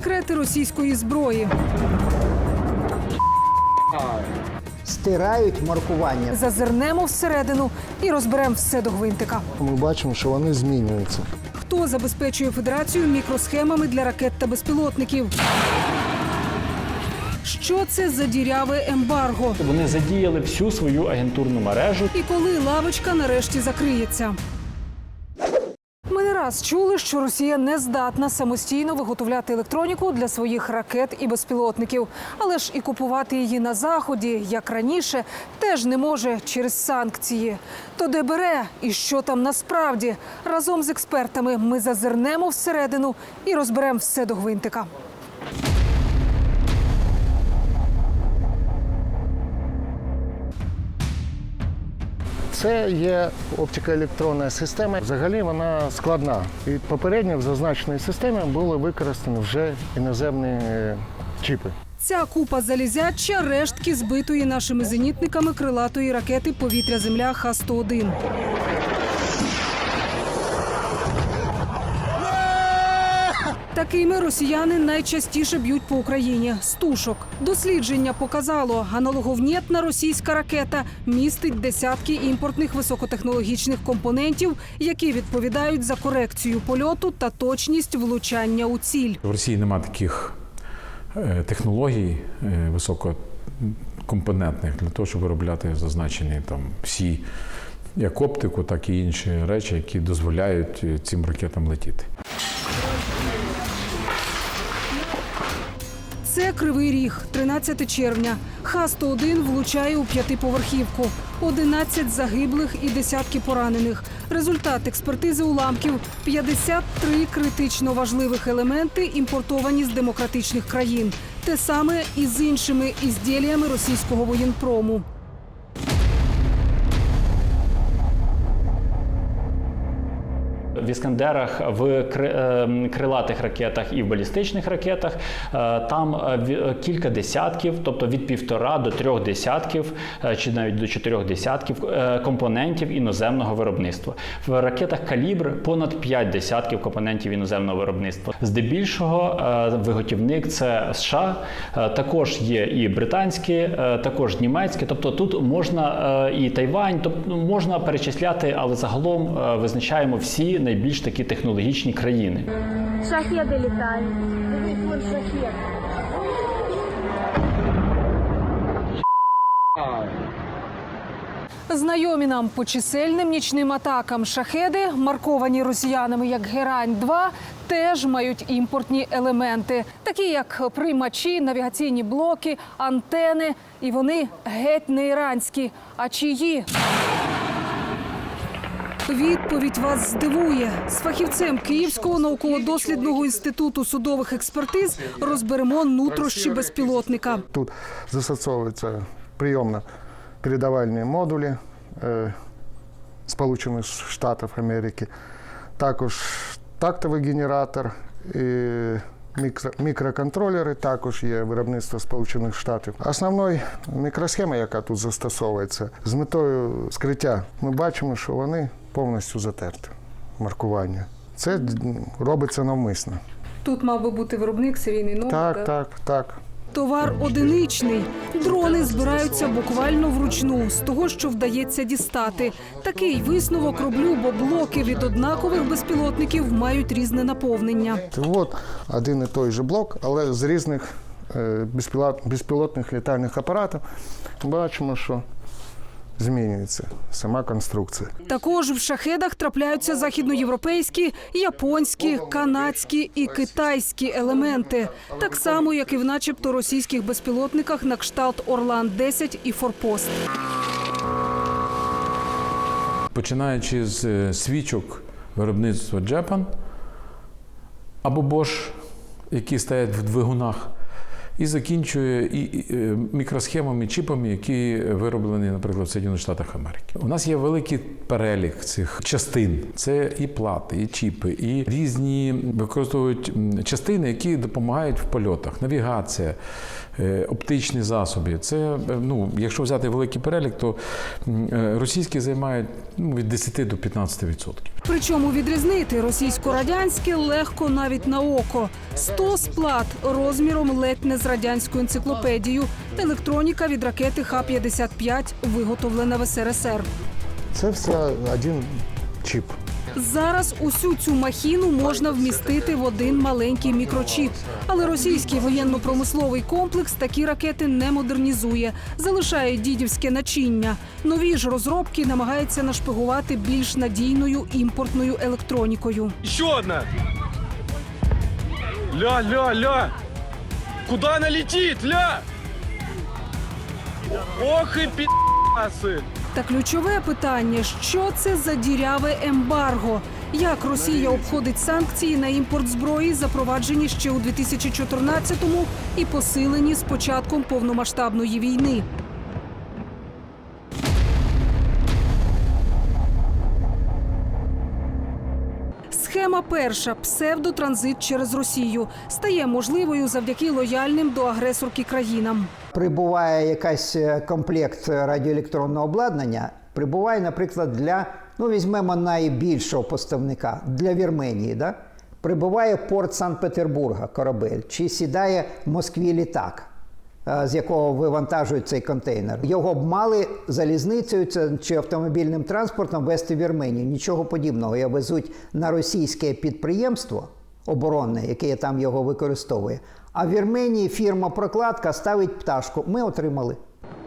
Секрети російської зброї Стирають маркування. зазирнемо всередину і розберемо все до гвинтика. Ми бачимо, що вони змінюються. Хто забезпечує федерацію мікросхемами для ракет та безпілотників? Що це за діряве ембарго? Вони задіяли всю свою агентурну мережу. І коли лавочка нарешті закриється? Раз чули, що Росія не здатна самостійно виготовляти електроніку для своїх ракет і безпілотників, але ж і купувати її на заході, як раніше, теж не може через санкції. То де бере і що там насправді разом з експертами ми зазирнемо всередину і розберемо все до гвинтика. Це є оптикоелектронна система. Взагалі вона складна. І попередньо в зазначеній системі були використані вже іноземні е, чіпи. Ця купа залізяча рештки збитої нашими зенітниками крилатої ракети повітря-земля Х-101. Такими росіяни найчастіше б'ють по Україні з тушок. Дослідження показало, аналоговнєтна російська ракета містить десятки імпортних високотехнологічних компонентів, які відповідають за корекцію польоту та точність влучання у ціль. В Росії немає таких е, технологій е, висококомпонентних для того, щоб виробляти зазначені там всі як оптику, так і інші речі, які дозволяють е, цим ракетам летіти. Кривий ріг, 13 червня. Х-101 влучає у п'ятиповерхівку. 11 загиблих і десятки поранених. Результат експертизи уламків 53 критично важливих елементи, імпортовані з демократичних країн. Те саме і з іншими ізділіями російського воєнпрому. Іскандерах, в е, крилатих ракетах і в балістичних ракетах е, там е, кілька десятків, тобто від півтора до трьох десятків, чи навіть до чотирьох десятків компонентів іноземного виробництва. В ракетах калібр понад п'ять десятків компонентів іноземного виробництва. Здебільшого виготівник це США, також є і британські, також німецькі. Тобто тут можна і Тайвань, тобто можна перечисляти, але загалом визначаємо всі найбільш такі технологічні країни. Шахеди літають. Знайомі нам по чисельним нічним атакам шахеди, марковані росіянами як Герань 2 теж мають імпортні елементи, такі як приймачі, навігаційні блоки, антени. І вони геть не іранські. А чиї? Відповідь вас здивує. З фахівцем Київського науково-дослідного інституту судових експертиз розберемо нутрощі безпілотника. Тут застосовуються прийомно-передавальні модулі е, Сполучених Штатів Америки, також тактовий генератор і мікро- мікроконтролери, також є виробництво Сполучених Штатів. Основною мікросхема, яка тут застосовується, з метою скриття, ми бачимо, що вони повністю затерті. Маркування. Це робиться навмисно. Тут мав би бути виробник серійний номер. Так, так, так. Товар одиничний. Дрони збираються буквально вручну з того, що вдається дістати. Такий висновок роблю, бо блоки від однакових безпілотників мають різне наповнення. От один і той же блок, але з різних е, безпілотних літальних апаратів бачимо, що змінюється сама конструкція. Також в шахедах трапляються західноєвропейські, японські, канадські і китайські елементи, так само як і в начебто російських безпілотниках на кшталт Орлан 10 і Форпост. Починаючи з е, свічок виробництва Japan або Bosch, які стоять в двигунах, і закінчує і, е, мікросхемами, чіпами, які вироблені, наприклад, в Сполучених Штатах Америки. У нас є великий перелік цих частин. Це і плати, і чіпи, і різні використовують частини, які допомагають в польотах. Навігація, е, оптичні засоби. Це, е, ну, якщо взяти великий перелік, то російські займають ну, від 10 до 15%. Причому відрізнити російсько-радянське легко навіть на око. 100 сплат розміром ледь не з радянською енциклопедією. Електроніка від ракети Х-55 виготовлена в СРСР. Це все один чіп. Зараз усю цю махіну можна вмістити в один маленький мікрочіп. Але російський воєнно-промисловий комплекс такі ракети не модернізує, залишає дідівське начиння. Нові ж розробки намагаються нашпигувати більш надійною імпортною електронікою. Еще одна! Ля, ля, ля! Куда она летит, ля? Ох и пи***асы! Та ключове питання: що це за діряве ембарго? Як Росія обходить санкції на імпорт зброї, запроваджені ще у 2014-му і посилені з початком повномасштабної війни? Схема перша псевдотранзит через Росію стає можливою завдяки лояльним до агресорки країнам. прибуває якась е, комплект радіоелектронного обладнання, прибуває, наприклад, для, ну візьмемо найбільшого поставника для Вірменії. Да? Прибуває порт Санкт-Петербурга корабель, чи сідає в Москві літак, з якого вивантажують цей контейнер. Його б мали залізницею чи автомобільним транспортом вести в Вірменію. Нічого подібного. Його везуть на російське підприємство оборонне, яке там його використовує. А в Вірменії фірма прокладка ставить пташку. Ми отримали.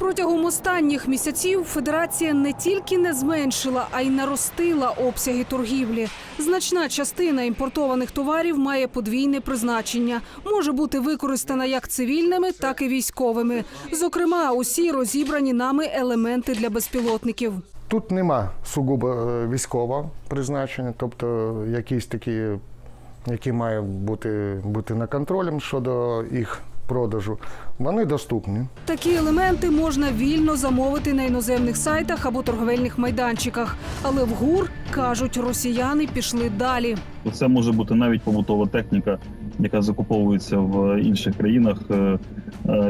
Протягом останніх місяців федерація не тільки не зменшила, а й наростила обсяги торгівлі. Значна частина імпортованих товарів має подвійне призначення, може бути використана як цивільними, так і військовими. Зокрема, усі розібрані нами елементи для безпілотників. Тут нема сугубо е, військового призначення, тобто якісь такі, які мають бути, бути на контролем щодо їх продажу. Вони доступні. Такі елементи можна вільно замовити на іноземних сайтах або торговельних майданчиках. Але в ГУР кажуть, росіяни пішли далі. Це може бути навіть побутова техніка, яка закуповується в інших країнах, е,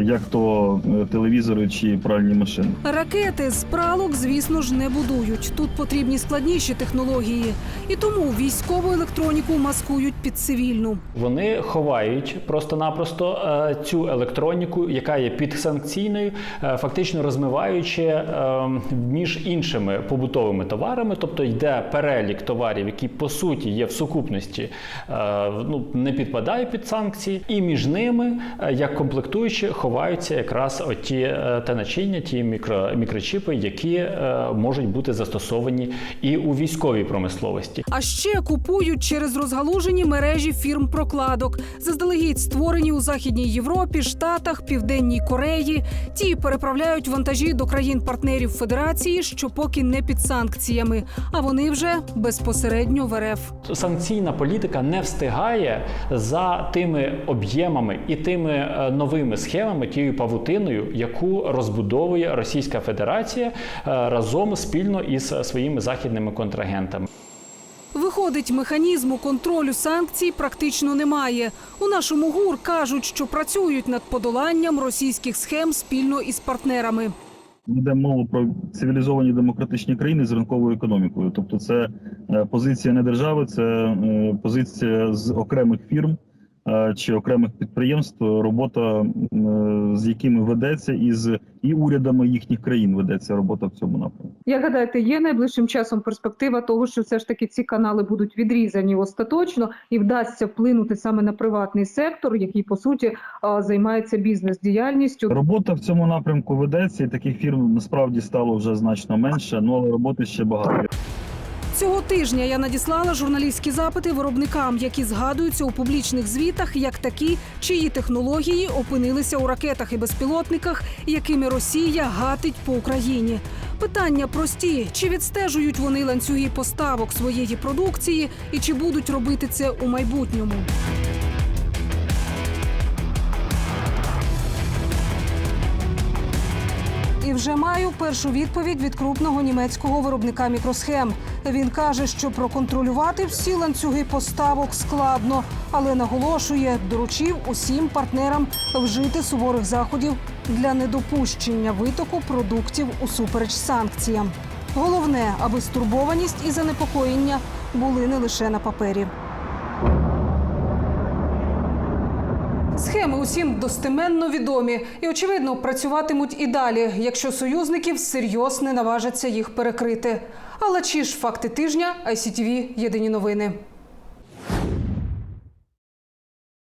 як то е, телевізори чи пральні машини. Ракети з пралок, звісно ж, не будують. Тут потрібні складніші технології. І тому військову електроніку маскують під цивільну. Вони ховають просто-напросто е, цю електроніку, яка є підсанкційною, е, фактично розмиваючи е, між іншими побутовими товарами, тобто йде перелік товарів, які по суті є в сукупності, е, ну не підпадають під санкції, і між ними, е, як комплектуючі, ховаються якраз оті е, те начиння, ті мікро, мікрочіпи, які е, можуть бути застосовані і у військовій промисловості. А ще купують через розгалужені мережі фірм прокладок, заздалегідь створені у Західній Європі, Штатах, Південній Кореї. Ті переправляють вантажі до країн-партнерів Федерації, що поки не під санкціями, а вони вже безпосередньо в РФ. санкційна політика не встигає за тими об'ємами і тими е, новими схемами, тією павутиною, яку розбудовує Російська Федерація е, разом спільно із своїми західними контрагентами. Виходить, механізму контролю санкцій практично немає. У нашому ГУР кажуть, що працюють над подоланням російських схем спільно із партнерами. Йде мова про цивілізовані демократичні країни з ринковою економікою. Тобто, це е, позиція не держави, це е, позиція з окремих фірм чи окремих підприємств, робота е, з якими ведеться, і з і урядами їхніх країн ведеться робота в цьому напрямку. Як гадаєте, є найближчим часом перспектива того, що все ж таки ці канали будуть відрізані остаточно і вдасться вплинути саме на приватний сектор, який по суті займається бізнес-діяльністю. Робота в цьому напрямку ведеться, і таких фірм насправді стало вже значно менше. Ну але роботи ще багато. Цього тижня я надіслала журналістські запити виробникам, які згадуються у публічних звітах, як такі, чиї технології опинилися у ракетах і безпілотниках, якими Росія гатить по Україні. Питання прості: чи відстежують вони ланцюги поставок своєї продукції, і чи будуть робити це у майбутньому? Вже маю першу відповідь від крупного німецького виробника мікросхем. Він каже, що проконтролювати всі ланцюги поставок складно, але наголошує, доручив усім партнерам вжити суворих заходів для недопущення витоку продуктів усупереч санкціям. Головне, аби стурбованість і занепокоєння були не лише на папері. Схеми усім достеменно відомі і, очевидно, працюватимуть і далі, якщо союзників серйоз не наважаться їх перекрити. Але чи ж факти тижня ICTV – єдині новини.